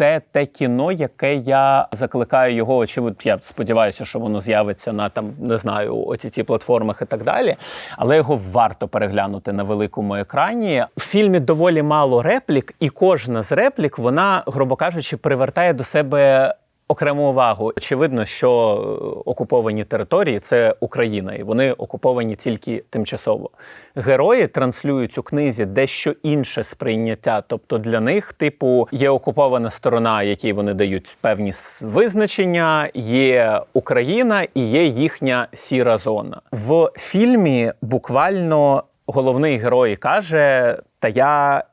це те кіно, яке я закликаю його. Очевидно, я сподіваюся, що воно з'явиться на там, не знаю, оці ці платформах і так далі. Але його варто переглянути на великому екрані. В фільмі доволі мало реплік, і кожна з реплік, вона, грубо кажучи, привертає до себе. Окрему увагу. Очевидно, що е, окуповані території це Україна, і вони окуповані тільки тимчасово. Герої транслюють у книзі дещо інше сприйняття. Тобто для них, типу, є окупована сторона, якій вони дають певні визначення, є Україна і є їхня сіра зона. В фільмі буквально головний герой каже: Та я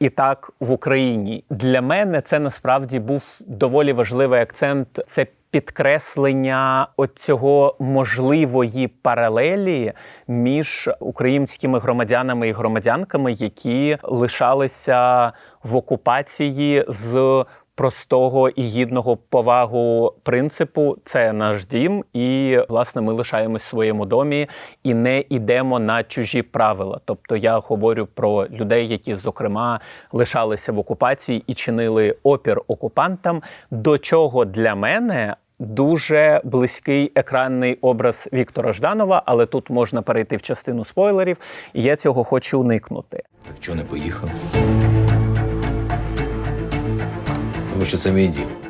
і так в Україні. Для мене це насправді був доволі важливий акцент. Це підкреслення цього можливої паралелі між українськими громадянами і громадянками, які лишалися в окупації з простого і гідного повагу принципу це наш дім, і власне ми лишаємось в своєму домі і не йдемо на чужі правила. Тобто я говорю про людей, які зокрема лишалися в окупації і чинили опір окупантам, до чого для мене. Дуже близький екранний образ Віктора Жданова, але тут можна перейти в частину спойлерів, і я цього хочу уникнути. Так чого не поїхав? Тому що це мій дім.